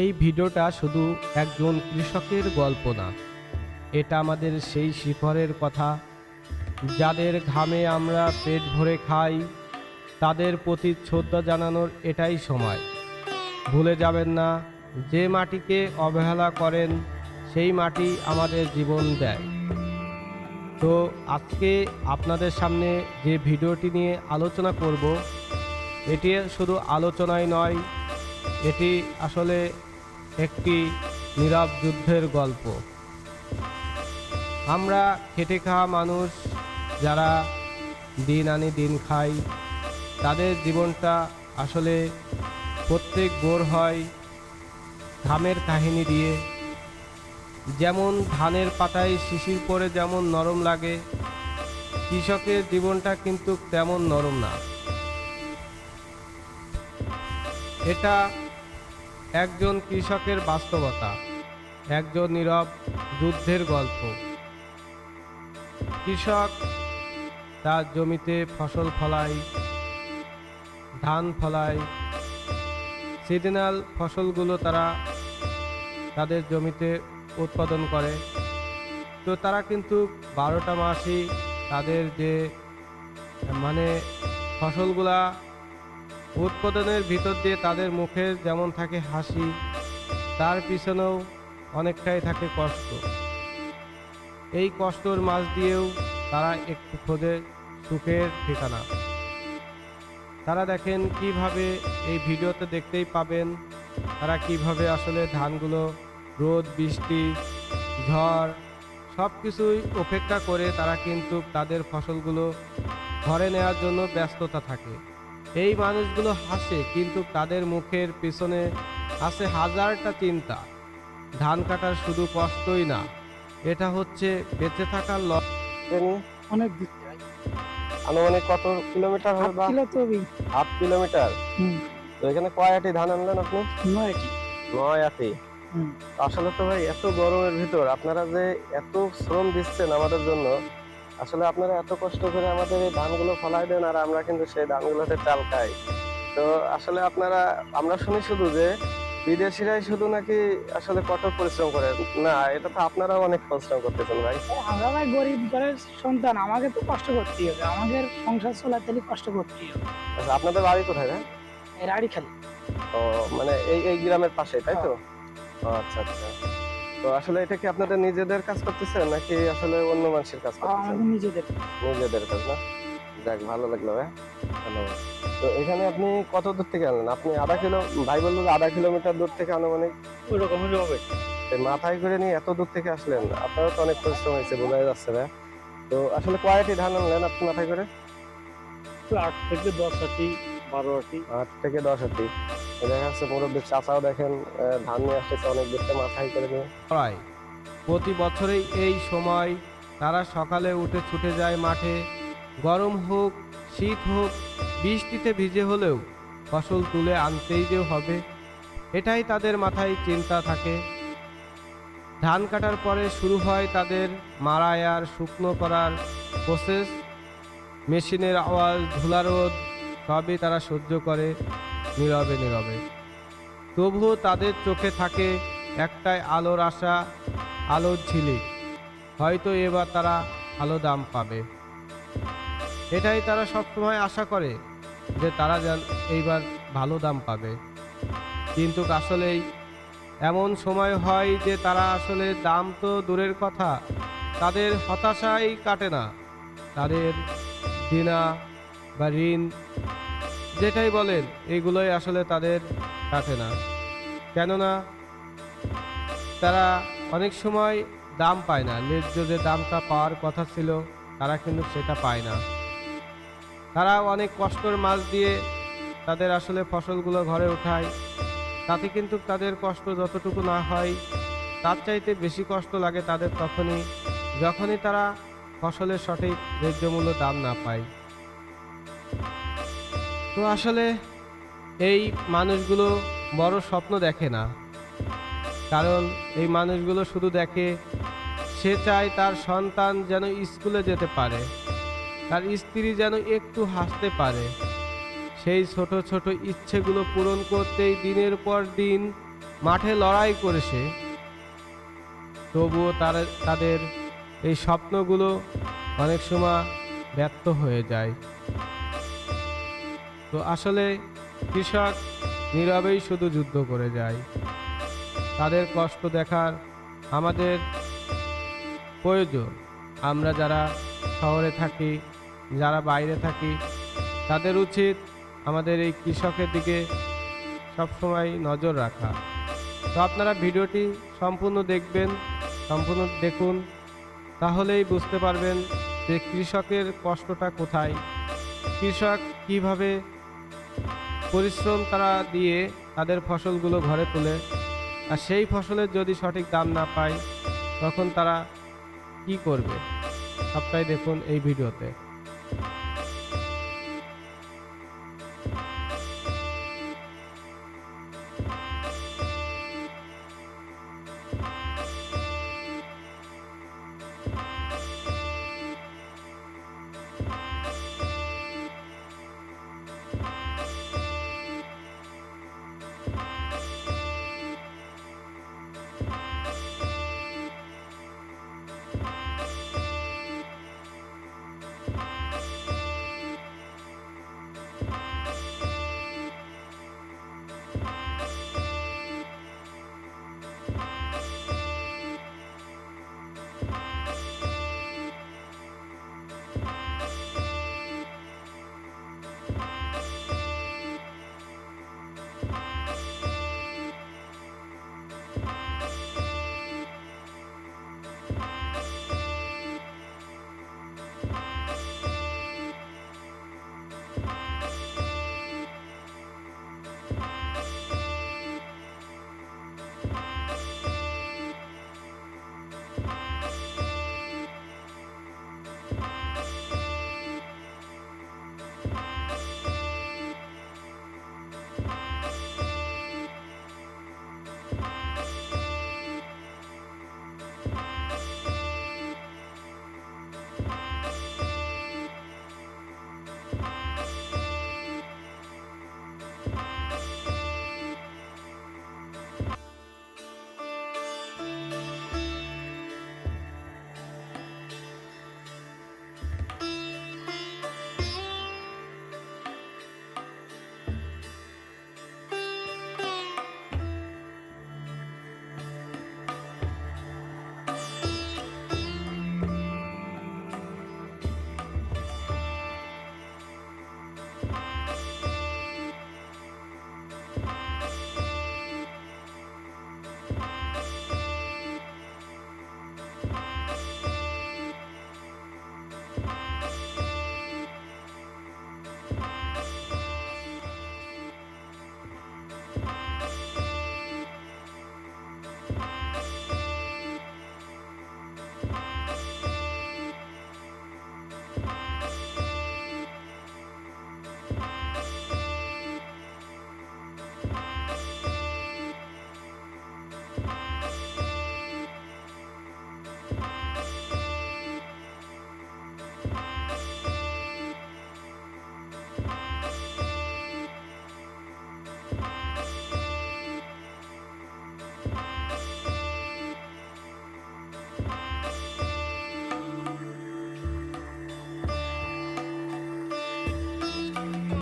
এই ভিডিওটা শুধু একজন কৃষকের গল্প না, এটা আমাদের সেই শিখরের কথা। যাদের ঘামে আমরা পেট ভরে খাই, তাদের প্রতি শ্রদ্ধা জানানোর এটাই সময়। ভুলে যাবেন না, যে মাটিকে অবহেলা করেন, সেই মাটি আমাদের জীবন দেয়। তো আজকে আপনাদের সামনে যে ভিডিওটি নিয়ে আলোচনা করব, এটি শুধু আলোচনাই নয়, এটি আসলে একটি নীরব যুদ্ধের গল্প। আমরা খেটে খাওয়া মানুষ যারা দিন আনি দিন খাই, তাদের জীবনটা আসলে প্রত্যেক গোর হয় ঘামের কাহিনী দিয়ে। যেমন ধানের পাতায় শিশির পরে যেমন নরম লাগে, কৃষকের জীবনটা কিন্তু তেমন নরম না। এটা একজন কৃষকের বাস্তবতা, একজন নীরব যুদ্ধের গল্প। কৃষক তার জমিতে ফসল ফলায় ধান ফলায় সিজনাল ফসলগুলো তারা তাদের জমিতে উৎপাদন করে। তো তারা কিন্তু বারোটা মাসই তাদের যে মানে ফসলগুলা উৎপাদনের ভিতর দিয়ে তাদের মুখে যেমন থাকে হাসি, তার পিছনেও অনেকটাই থাকে কষ্ট। এই কষ্টর মাঝ দিয়েও তারা একটু খোঁজে সুখের ঠিকানা। তারা দেখেন কীভাবে এই ভিডিওতে দেখতেই পাবেন তারা কীভাবে আসলে ধানগুলো রোদ, বৃষ্টি, ঝড় সব কিছুই উপেক্ষা করে তারা কিন্তু তাদের ফসলগুলো ঘরে নেওয়ার জন্য ব্যস্ততা থাকে। এই মানুষগুলো হাসে কিন্তু তাদের মুখের পেছনে আছে হাজারটা চিন্তা। ধান কাটার শুধু কষ্টই না এটা হচ্ছে বেঁচে থাকার লক্ষ্য অনেক আনুমানিক কত কিলোমিটার হবে বা? Half kilometre? তো এখানে কয় আটি ধান আনলেন আপনি? নয়টি নয় আটি। আসলে তো ভাই এত গরমের ভিতর আপনারা যে এত শ্রম দিচ্ছেন আমাদের জন্য আসলে আপনারা এত কষ্ট করে আমাদের এই ধানগুলো ফলাই দেন আর আমরা কিন্তু সেই ধানগুলোতে চাল খাই। তো আসলে আপনারা আমরা শুনি শুধু যে বিদেশিরাই শুধু নাকি আসলে কঠোর পরিশ্রম করে। না এটা তো আপনারাও অনেক পরিশ্রম করতেছেন ভাই। আমরা ভাই গরিব ঘরের সন্তান আমাকে তো কষ্ট করতেই হবে। আমাদের সংসার চলাতে কষ্ট করতেই হবে। আচ্ছা, আপনাদের বাড়ি কোথায় ভাই? রাড়ি খালি ও মানে এই এই গ্রামের পাশে তাই তো? ও, আচ্ছা আচ্ছা। তো আসলে এটা কি আপনাদের নিজেদের কাজ করতেছেন নাকি আসলে অন্য মানুষের কাজ করতেছেন নিজেদের। নিজেদের কাজ না? যাক ভালো লাগল ভাই ধন্যবাদ। তো এখানে আপনি কত দূর থেকে আনলেন? আপনি আধা কিলো ভাই বলল আধা কিলোমিটার দূর থেকে আনুমানিক। ওই রকমের হবে মাথায় করে নিয়ে এত দূর থেকে আসলেন আপনারও তো অনেক পরিশ্রম হয়েছে বোঝা যাচ্ছে ভাই তো আসলে কয়টি ধান আনলেন আপনি মাথায় করে আট থেকে দশ আটি বারো আটি। আট থেকে দশ আটি। দেখা যাচ্ছে চাচাও দেখেন ধান নিয়ে আসতেছে অনেক মাথায় করে নিয়ে করায় প্রতি বছরেই এই সময় তারা সকালে উঠে ছুটে যায় মাঠে। গরম হোক, শীত হোক, বৃষ্টিতে ভিজে হলেও ফসল তুলে আনতেই যে হবে, এটাই তাদের মাথায় চিন্তা থাকে। ধান কাটার পরে শুরু হয় তাদের আর শুকনো করার প্রসেস মেশিনের আওয়াজ ধুলা রোদ সবই তারা সহ্য করে। নীরবে নীরবে। তবুও তাদের চোখে থাকে একটাই আলোর আশা, আলোর ঝিলিক। হয়তো এবার তারা ভালো দাম পাবে। এটাই তারা সবসময় আশা করে যে তারা যেন এইবার ভালো দাম পাবে। কিন্তু আসলেই এমন সময় হয় যে তারা আসলে দাম তো দূরের কথা, তাদের হতাশাই কাটে না। তাদের দিনা বা ঋণ যেটাই বলেন, এগুলোই আসলে তাদের কাটে না। কেননা তারা অনেক সময় দাম পায় না। ন্যায্য যে দামটা পাওয়ার কথা ছিল, তারা কিন্তু সেটা পায় না। তারা অনেক কষ্টের মাছ দিয়ে তাদের আসলে ফসলগুলো ঘরে ওঠায় তাতে কিন্তু তাদের কষ্ট যতটুকু না হয়, তার চাইতে বেশি কষ্ট লাগে তাদের তখনই, যখনই তারা ফসলের সঠিক ন্যায্য মূল্য দাম না পায়। তো আসলে এই মানুষগুলো বড় স্বপ্ন দেখে না। কারণ এই মানুষগুলো শুধু দেখে সে চায় তার সন্তান যেন স্কুলে যেতে পারে, তার স্ত্রী যেন একটু হাসতে পারে। সেই ছোট ছোট ইচ্ছেগুলো পূরণ করতেই দিনের পর দিন মাঠে লড়াই করেছে। তবুও তারা, তাদের এই স্বপ্নগুলো অনেক সময় ব্যর্থ হয়ে যায়। তো আসলে কৃষক নীরবেই শুধু যুদ্ধ করে যায়। তাদের কষ্ট দেখার আমাদের প্রয়োজন। আমরা যারা শহরে থাকি, যারা বাইরে থাকি, তাদের উচিত আমাদের এই কৃষকের দিকে সবসময় নজর রাখা। তো আপনারা ভিডিওটি সম্পূর্ণ দেখবেন, সম্পূর্ণ দেখুন, তাহলেই বুঝতে পারবেন যে কৃষকের কষ্টটা কোথায়, কৃষক কীভাবে পরিশ্রম তারা দিয়ে তাদের ফসলগুলো ঘরে তোলে। আর সেই ফসলের যদি সঠিক দাম না পায়, তখন তারা কি করবে? সবটাই দেখুন এই ভিডিওতে।